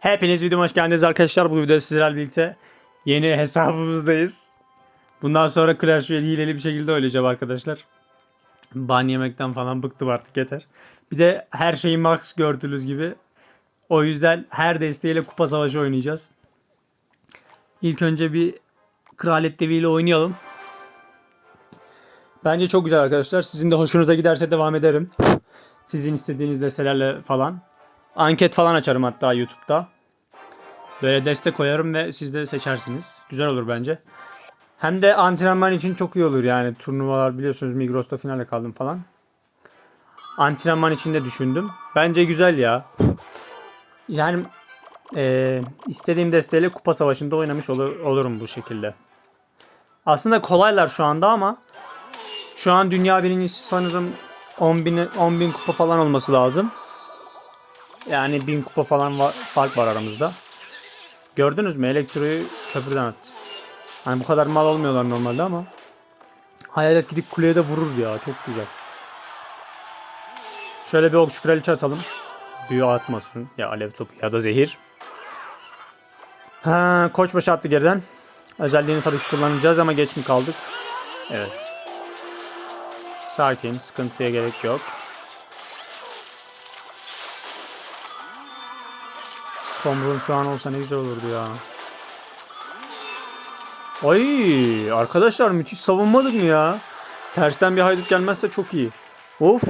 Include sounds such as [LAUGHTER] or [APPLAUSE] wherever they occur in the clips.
Hepiniz videoma hoş geldiniz arkadaşlar. Bu videoda sizlerle birlikte yeni [LAUGHS] hesabımızdayız. Bundan sonra Clash Royale hileli bir şekilde oynayacağım arkadaşlar. Ban yemekten falan bıktım artık yeter. Bir de her şeyi max gördüğünüz gibi. O yüzden her desteğiyle kupa savaşı oynayacağız. İlk önce bir Kraliyet Devi ile oynayalım. Bence çok güzel arkadaşlar. Sizin de hoşunuza giderse devam ederim. Sizin istediğiniz destelerle falan. Anket falan açarım hatta YouTube'da. Böyle destek koyarım ve siz de seçersiniz. Güzel olur bence. Hem de antrenman için çok iyi olur yani. Turnuvalar biliyorsunuz Migros'ta finale kaldım falan. Antrenman için de düşündüm. Bence güzel ya. Yani eee, istediğim desteğiyle kupa savaşında oynamış olur, olurum bu şekilde. Aslında kolaylar şu anda ama şu an dünya birincisi sanırım 10 bin, 10 bin kupa falan olması lazım. Yani 1000 kupa falan var, fark var aramızda. Gördünüz mü? Elektroyu köprüden attı. Hani bu kadar mal olmuyorlar normalde ama. Hayalet gidip kuleye de vurur ya. Çok güzel. Şöyle bir okçu kraliçe atalım. Büyü atmasın. Ya alev topu ya da zehir. Ha, koçbaşı attı geriden. Özelliğini tabii ki kullanacağız ama geç mi kaldık? Evet. Sakin. Sıkıntıya gerek yok. Tomrun şu an olsa ne güzel olurdu ya. Ay arkadaşlar müthiş savunmadık mı ya? Tersten bir haydut gelmezse çok iyi. Of.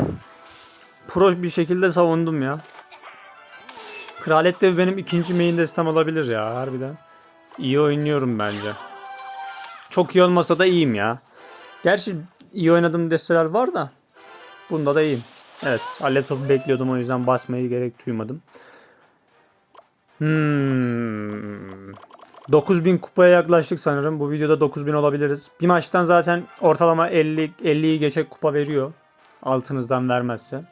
Pro bir şekilde savundum ya. Kraliyet Devi benim ikinci main destem olabilir ya harbiden. İyi oynuyorum bence. Çok iyi olmasa da iyiyim ya. Gerçi iyi oynadığım desteler var da. Bunda da iyiyim. Evet. Alet topu bekliyordum o yüzden basmayı gerek duymadım. Hmm. 9000 kupaya yaklaştık sanırım. Bu videoda 9000 olabiliriz. Bir maçtan zaten ortalama 50 50'yi geçe kupa veriyor. Altınızdan vermezse.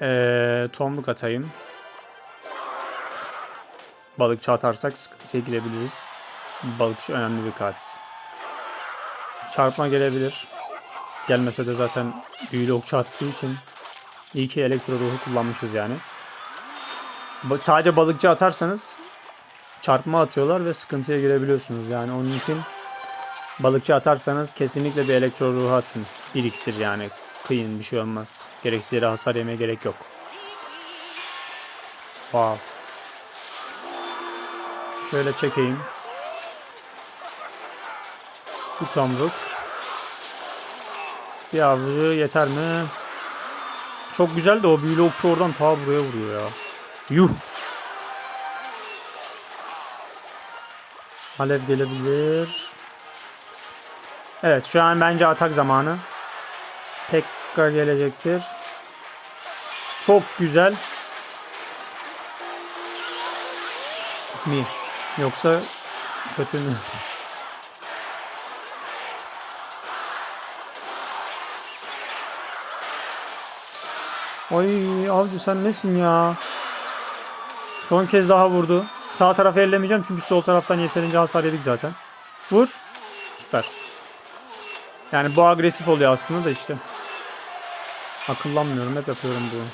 Ee, tomruk atayım. Balıkçı atarsak sıkıntıya girebiliriz. Balıkçı önemli bir kart. Çarpma gelebilir. Gelmese de zaten büyülü okçu attığı için iyi ki elektro ruhu kullanmışız yani. Sadece balıkçı atarsanız çarpma atıyorlar ve sıkıntıya girebiliyorsunuz. Yani onun için balıkçı atarsanız kesinlikle bir elektro ruhu atın. Bir iksir yani. Kıyın bir şey olmaz. Gereksiz yere hasar yemeye gerek yok. Wow. Şöyle çekeyim. Bir tomruk. Bir avcı yeter mi? Çok güzel de o büyülü okçu oradan ta buraya vuruyor ya. Yuh. Alev gelebilir. Evet şu an bence atak zamanı. Pekka gelecektir. Çok güzel. Mi? Yoksa kötü mü? Ay avcı sen nesin ya? Son kez daha vurdu. Sağ tarafı ellemeyeceğim çünkü sol taraftan yeterince hasar yedik zaten. Vur. Süper. Yani bu agresif oluyor aslında da işte. Akıllanmıyorum. Hep yapıyorum bunu.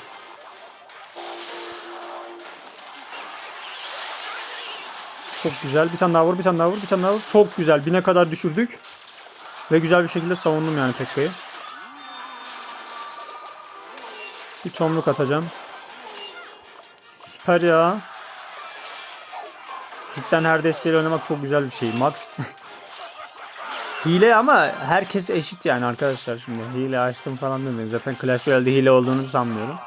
Çok güzel. Bir tane daha vur, bir tane daha vur, bir tane daha vur. Çok güzel. Bine kadar düşürdük. Ve güzel bir şekilde savundum yani Pekka'yı. Bir tomruk atacağım. Süper ya. Cidden her desteğiyle oynamak çok güzel bir şey. Max. [LAUGHS] hile ama herkes eşit yani arkadaşlar şimdi. Hile açtım falan demeyin. Zaten Clash Royale'de hile olduğunu sanmıyorum.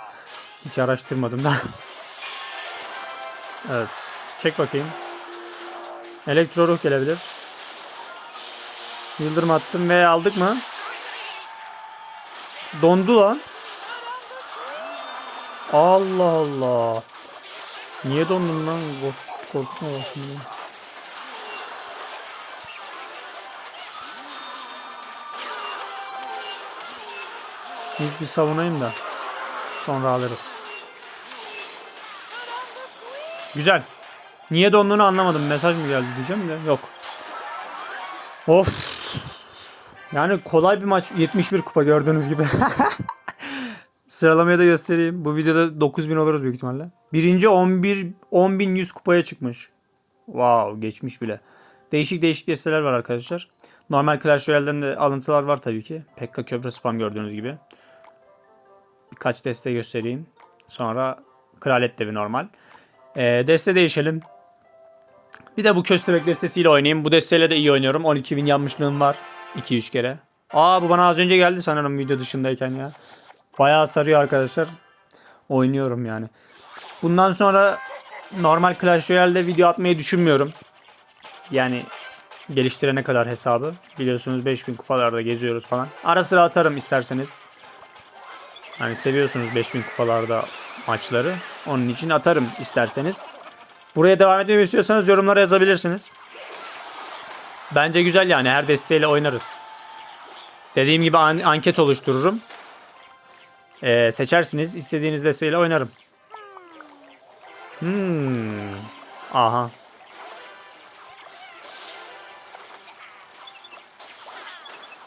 Hiç araştırmadım da. [LAUGHS] evet. Çek bakayım. Elektro ruh gelebilir. Yıldırım attım ve aldık mı? Dondu lan. Allah Allah. Niye dondun lan? Kork- Korkma var. İlk bir savunayım da sonra alırız. Güzel. Niye donduğunu anlamadım. Mesaj mı geldi diyeceğim de yok. Of. Yani kolay bir maç. 71 kupa gördüğünüz gibi. [LAUGHS] Sıralamayı da göstereyim. Bu videoda 9000 oluruz büyük ihtimalle. Birinci 11 10100 kupaya çıkmış. Wow geçmiş bile. Değişik değişik desteler var arkadaşlar. Normal Clash Royale'den de alıntılar var tabii ki. Pekka köprü spam gördüğünüz gibi. Birkaç deste göstereyim. Sonra Kralet Devi normal. Ee, deste değişelim. Bir de bu köstebek destesiyle oynayayım. Bu desteyle de iyi oynuyorum. 12 win yanmışlığım var. 2-3 kere. Aa bu bana az önce geldi sanırım video dışındayken ya. Bayağı sarıyor arkadaşlar. Oynuyorum yani. Bundan sonra normal Clash Royale'de video atmayı düşünmüyorum. Yani geliştirene kadar hesabı. Biliyorsunuz 5000 kupalarda geziyoruz falan. Ara sıra atarım isterseniz. Hani seviyorsunuz 5000 kupalarda maçları. Onun için atarım isterseniz. Buraya devam etmemi istiyorsanız yorumlara yazabilirsiniz. Bence güzel yani her desteğiyle oynarız. Dediğim gibi an- anket oluştururum. Ee, seçersiniz. istediğiniz desteğiyle oynarım. Hmm. Aha.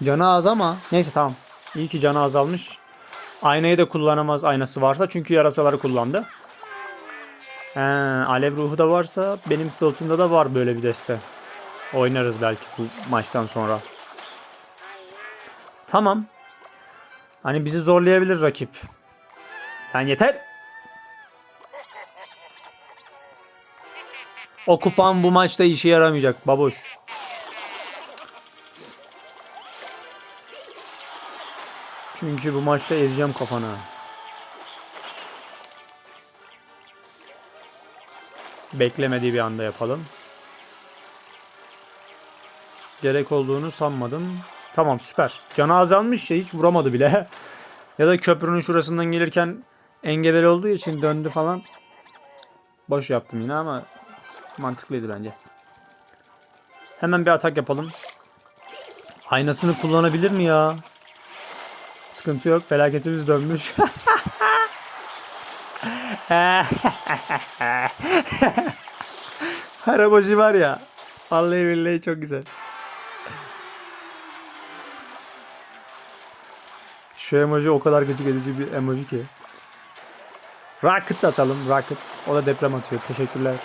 Canı az ama neyse tamam. İyi ki canı azalmış. Aynayı da kullanamaz aynası varsa çünkü yarasaları kullandı. He, alev ruhu da varsa benim slotumda da var böyle bir deste. Oynarız belki bu maçtan sonra. Tamam. Hani bizi zorlayabilir rakip. Yani yeter. O kupan bu maçta işe yaramayacak baboş. Çünkü bu maçta ezeceğim kafanı. Beklemediği bir anda yapalım. Gerek olduğunu sanmadım. Tamam süper. Canı azalmış ya hiç vuramadı bile. [LAUGHS] ya da köprünün şurasından gelirken engebeli olduğu için döndü falan. Boş yaptım yine ama mantıklıydı bence. Hemen bir atak yapalım. Aynasını kullanabilir mi ya? Sıkıntı yok. Felaketimiz dönmüş. [LAUGHS] Emoji var ya. Vallahi billahi çok güzel. Şu emoji o kadar gıcık edici bir emoji ki. Rocket atalım. Rocket. O da deprem atıyor. Teşekkürler.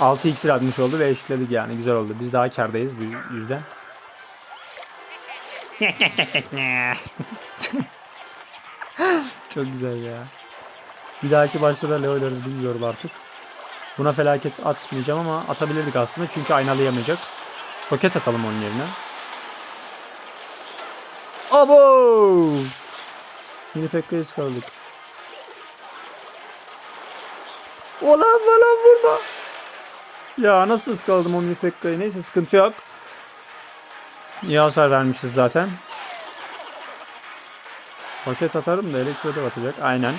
6 iksir atmış oldu ve eşitledik yani. Güzel oldu. Biz daha kardayız bu yüzden. [LAUGHS] Çok güzel ya. Bir dahaki başta da ne oynarız bilmiyorum artık. Buna felaket atmayacağım ama atabilirdik aslında çünkü aynalayamayacak. Roket atalım onun yerine. Abo! Yine Pekka'yı ıskarladık. Olan falan vurma. Ya nasıl ıskaladım o Mini Pekka'yı? Neyse sıkıntı yok. İyi hasar vermişiz zaten. Roket atarım da elektroda atacak. Aynen.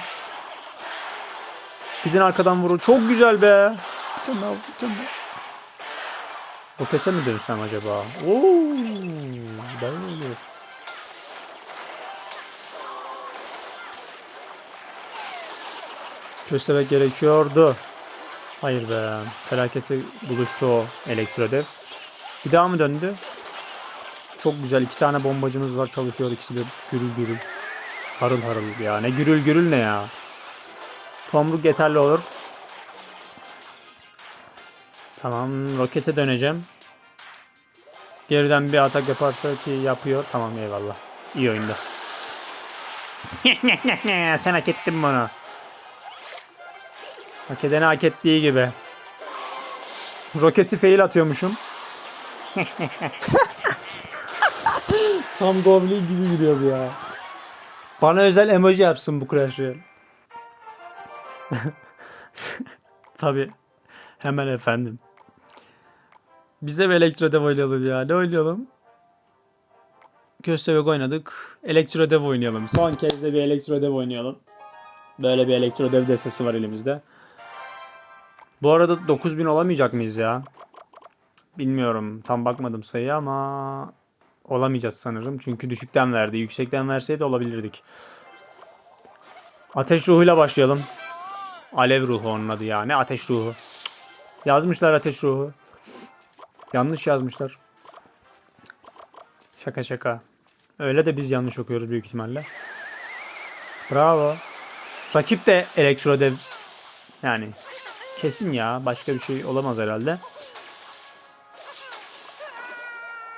Gidin arkadan vurun. Çok güzel be. Tane daha, tane daha. Rokete mi dönsem acaba? Oo, dayanıyor. Köstebek gerekiyordu. Hayır be. Felaketi buluştu o elektrodev. Bir daha mı döndü? Çok güzel. iki tane bombacımız var. Çalışıyor ikisi de gürül gürül. Harıl harıl ya. Ne gürül gürül ne ya. Tomruk yeterli olur. Tamam. Rokete döneceğim. Geriden bir atak yaparsa ki yapıyor. Tamam eyvallah. İyi oyunda. [LAUGHS] Sen hak ettin bunu. Hak edeni hak ettiği gibi. Roketi fail atıyormuşum. [LAUGHS] Tam Goblin gibi giriyordu ya. Bana özel emoji yapsın bu Royale. [LAUGHS] Tabi. Hemen efendim. Biz de bir Elektro Dev oynayalım ya. Ne oynayalım? Köstebek oynadık. Elektro Dev oynayalım. Son kez de bir Elektro Dev oynayalım. Böyle bir Elektro Dev destesi var elimizde. Bu arada 9000 olamayacak mıyız ya? Bilmiyorum. Tam bakmadım sayıya ama olamayacağız sanırım. Çünkü düşükten verdi. Yüksekten verseydi olabilirdik. Ateş ruhuyla başlayalım. Alev ruhu onun adı ya. Ne ateş ruhu? Yazmışlar ateş ruhu. Yanlış yazmışlar. Şaka şaka. Öyle de biz yanlış okuyoruz büyük ihtimalle. Bravo. Rakip de elektrodev. Yani kesin ya. Başka bir şey olamaz herhalde.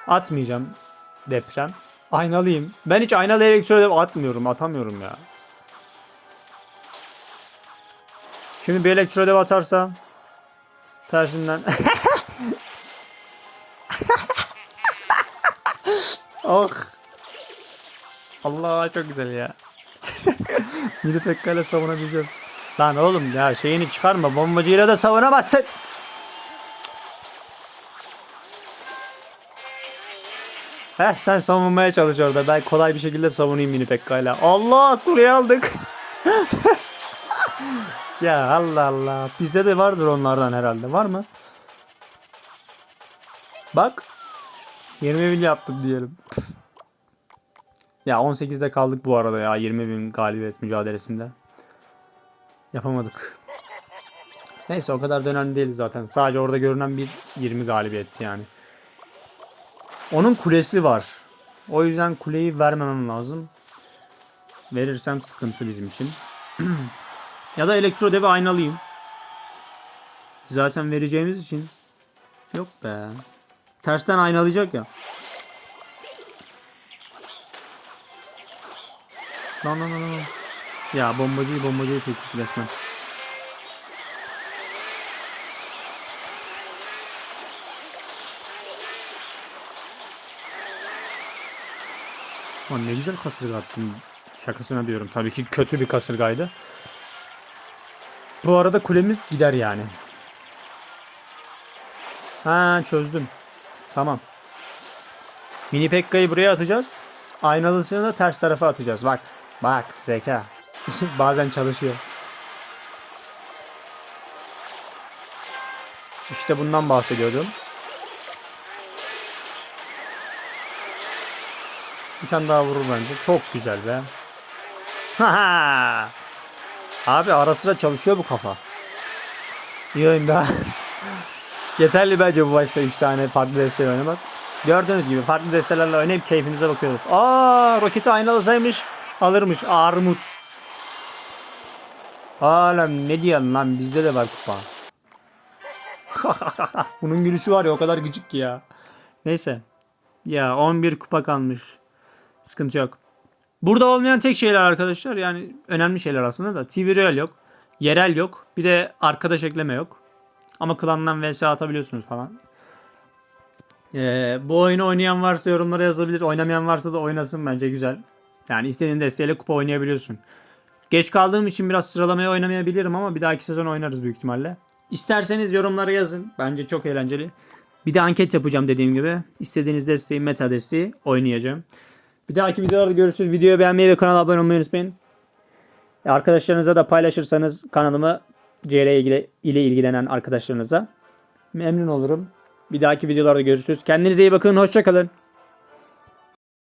Atmayacağım deprem. Aynalıyım. Ben hiç aynalı elektrodev atmıyorum. Atamıyorum ya. Şimdi bir elektrodev atarsam tersinden [LAUGHS] Oh. Allah çok güzel ya. [LAUGHS] Mini tekkayla savunabileceğiz. Lan oğlum ya şeyini çıkarma. Bombacıyla da savunamazsın. Heh sen savunmaya çalış orada. Ben kolay bir şekilde savunayım mini tekkayla. Allah kuleyi aldık. [LAUGHS] ya Allah Allah. Bizde de vardır onlardan herhalde. Var mı? Bak. 20 bin yaptım diyelim. Ya 18'de kaldık bu arada ya 20 bin galibiyet mücadelesinde. Yapamadık. Neyse o kadar da önemli değil zaten. Sadece orada görünen bir 20 galibiyetti yani. Onun kulesi var. O yüzden kuleyi vermemem lazım. Verirsem sıkıntı bizim için. [CLEARS THROAT] ya da elektro devi aynalıyım. Zaten vereceğimiz için. Yok be. Tersten aynalayacak ya. Lan lan lan lan. Ya bombacıyı bombacıyı çektik resmen. Lan ne güzel kasırga attım. Şakasına diyorum. Tabii ki kötü bir kasırgaydı. Bu arada kulemiz gider yani. Ha çözdüm. Tamam. Mini Pekka'yı buraya atacağız. Aynalısını da ters tarafa atacağız. Bak. Bak. Zeka. [LAUGHS] Bazen çalışıyor. İşte bundan bahsediyordum. Bir tane daha vurur bence. Çok güzel be. [LAUGHS] Abi ara sıra çalışıyor bu kafa. İyi oyun be. [LAUGHS] Yeterli bence bu maçta 3 tane farklı desteği oynamak. Gördüğünüz gibi farklı destelerle oynayıp keyfimize bakıyoruz. Aa, roketi aynalasaymış alırmış armut. Alem ne diyorsun lan bizde de var kupa. [LAUGHS] Bunun gülüşü var ya o kadar gıcık ki ya. Neyse. Ya 11 kupa kalmış. Sıkıntı yok. Burada olmayan tek şeyler arkadaşlar yani önemli şeyler aslında da TV Royal yok. Yerel yok. Bir de arkadaş ekleme yok. Ama klandan vs atabiliyorsunuz falan. Ee, bu oyunu oynayan varsa yorumlara yazabilir. Oynamayan varsa da oynasın bence güzel. Yani istediğin desteğiyle kupa oynayabiliyorsun. Geç kaldığım için biraz sıralamaya oynamayabilirim ama bir dahaki sezon oynarız büyük ihtimalle. İsterseniz yorumlara yazın. Bence çok eğlenceli. Bir de anket yapacağım dediğim gibi. İstediğiniz desteği, meta desteği oynayacağım. Bir dahaki videolarda görüşürüz. Videoyu beğenmeyi ve kanala abone olmayı unutmayın. Arkadaşlarınıza da paylaşırsanız kanalımı CL ile, ile ilgilenen arkadaşlarınıza memnun olurum. Bir dahaki videolarda görüşürüz. Kendinize iyi bakın. Hoşçakalın.